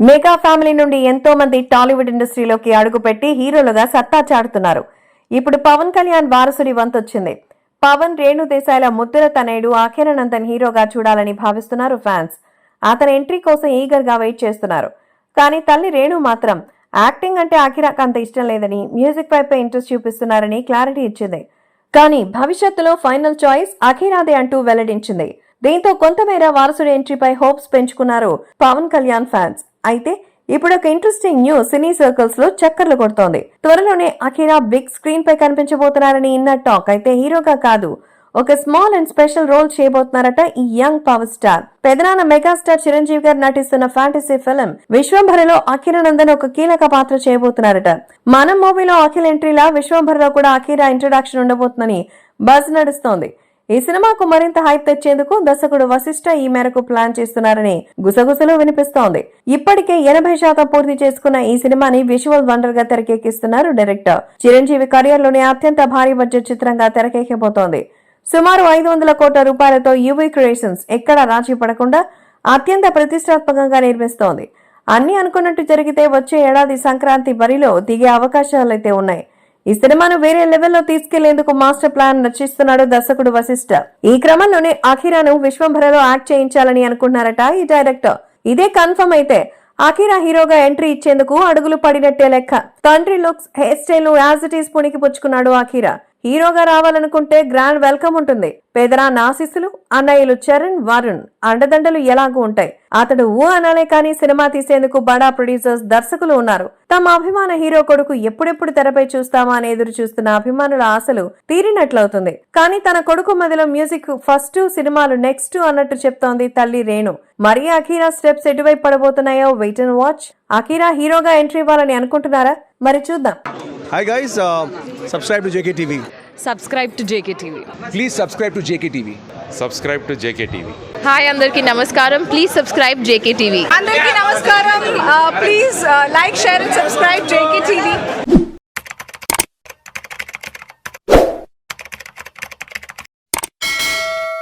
Mega family నుండి ఎంతో మంది టాలీవుడ్ ఇండస్ట్రీలోకి అడుగుపెట్టి హీరోలుగా సత్తా చాటుతున్నారు. ఇప్పుడు పవన్ కళ్యాణ్ వారసుడి వంతొచ్చింది. పవన్ రేణు దేశాయల ముద్దుల తనయుడు అఖిరానందన్ హీరోగా చూడాలని భావిస్తున్నారు ఫ్యాన్స్. అతని ఎంట్రీ కోసం ఈగర్గా వెయిట్ చేస్తున్నారు. కానీ తల్లి రేణు మాత్రం యాక్టింగ్ అంటే అఖిరాకు అంత ఇష్టం లేదని మ్యూజిక్ వైపే ఇంట్రెస్ట్ చూపిస్తున్నారని క్లారిటీ ఇచ్చింది. కానీ భవిష్యత్తులో ఫైనల్ చాయిస్ అఖీరాదే అంటూ వెల్లడించింది. దీంతో కొంతమేర వారసుడి ఎంట్రీపై హోప్స్ పెంచుకున్నారు పవన్ కళ్యాణ్ ఫ్యాన్స్. అయితే ఇప్పుడు ఒక ఇంట్రెస్టింగ్ న్యూస్ సినీ సర్కిల్స్లో చక్కర్లు కొడుతోంది. త్వరలోనే అఖీరా బిగ్ స్క్రీన్ పై కనిపించబోతున్నారని ఇన్న టాక్ అయితే హీరోగా కాదు ఒక స్మాల్ అండ్ స్పెషల్ రోల్ చేయబోతున్నారట ఈ యంగ్ పవర్ స్టార్ పెదనాన్న మెగాస్టార్ చిరంజీవి గారు నటిస్తున్న ఫ్యాంటసీ ఫిల్మ్ విశ్వంభరలో అఖిరానందన్ ఒక కీలక పాత్ర చేయబోతున్నారట. మనం మూవీలో అఖిల్ ఎంట్రీలా విశ్వంభరలో కూడా అఖీరా ఇంట్రొడక్షన్ ఉండబోతుందని బజ్ నడుస్తోంది. ఈ సినిమాకు మరింత హైప్ తెచ్చేందుకు దర్శకుడు వశిష్ఠ ఈ మేరకు ప్లాన్ చేస్తున్నారని గుసగుసలు వినిపిస్తోంది. ఇప్పటికే ఎనభై శాతం పూర్తి చేసుకున్న ఈ సినిమాని విజువల్ వండర్గా తెరకెక్కిస్తున్నారు డైరెక్టర్. చిరంజీవి కెరియర్లోనే అత్యంత భారీ బడ్జెట్ చిత్రంగా తెరకెక్కబోతోంది సుమారు ఐదు వందల కోట్ల రూపాయలతో యువీ క్రియేషన్స్ ఎక్కడా రాజీ పడకుండా అత్యంత ప్రతిష్టాత్మకంగా నిర్మిస్తోంది. అన్ని అనుకున్నట్టు జరిగితే వచ్చే ఏడాది సంక్రాంతి బరిలో దిగే అవకాశాలైతే ఉన్నాయి. ఈ సినిమాను వేరే లెవెల్లో తీసుకెళ్ళేందుకు మాస్టర్ ప్లాన్ రచిస్తున్నాడు దర్శకుడు వశిష్ఠ ఈ క్రమంలోనే అఖీరాను విశ్వంభరలో యాక్ట్ చేయించాలని అనుకున్నారట ఈ డైరెక్టర్. ఇదే కన్ఫర్మ్ అయితే అఖీరా హీరోగా ఎంట్రీ ఇచ్చేందుకు అడుగులు పడినట్టే లెక్క. తండ్రి looks hair style as it is పుణికి పుచ్చుకున్నాడు అఖీరా. హీరోగా రావాలనుకుంటే గ్రాండ్ వెల్కమ్ ఉంటుంది. పేదరా నాసిస్సులు అన్నయ్యలు చరణ్ వరుణ్ అండదండలు ఎలాగూ ఉంటాయి. అతడు ఊ అనాలే కానీ సినిమా తీసేందుకు బడా ప్రొడ్యూసర్స్ దర్శకులు ఉన్నారు. తమ అభిమాన హీరో కొడుకు ఎప్పుడెప్పుడు తెరపై చూస్తామా అని ఎదురు చూస్తున్న అభిమానుల ఆశలు తీరినట్లవుతుంది. కానీ తన కొడుకు మధ్యలో మ్యూజిక్ ఫస్ట్ సినిమాలు నెక్స్ట్ అన్నట్టు చెప్తోంది తల్లి రేణు. మరి అఖీరా స్టెప్స్ ఎటువైపు పడబోతున్నాయో వెయిట్ అండ్ వాచ్. అఖీరా హీరోగా ఎంట్రీ ఇవ్వాలని అనుకుంటున్నారా? మరి చూద్దాం. Hi guys subscribe to JKTV. Subscribe to JK TV Please subscribe to JKTV. subscribe to JKTV. Hi అందరికీ నమస్కారం ప్లీజ్ సబ్స్క్రైబ్ జేకే టీవీ అందరికీ నమస్కారం please like share and subscribe JK TV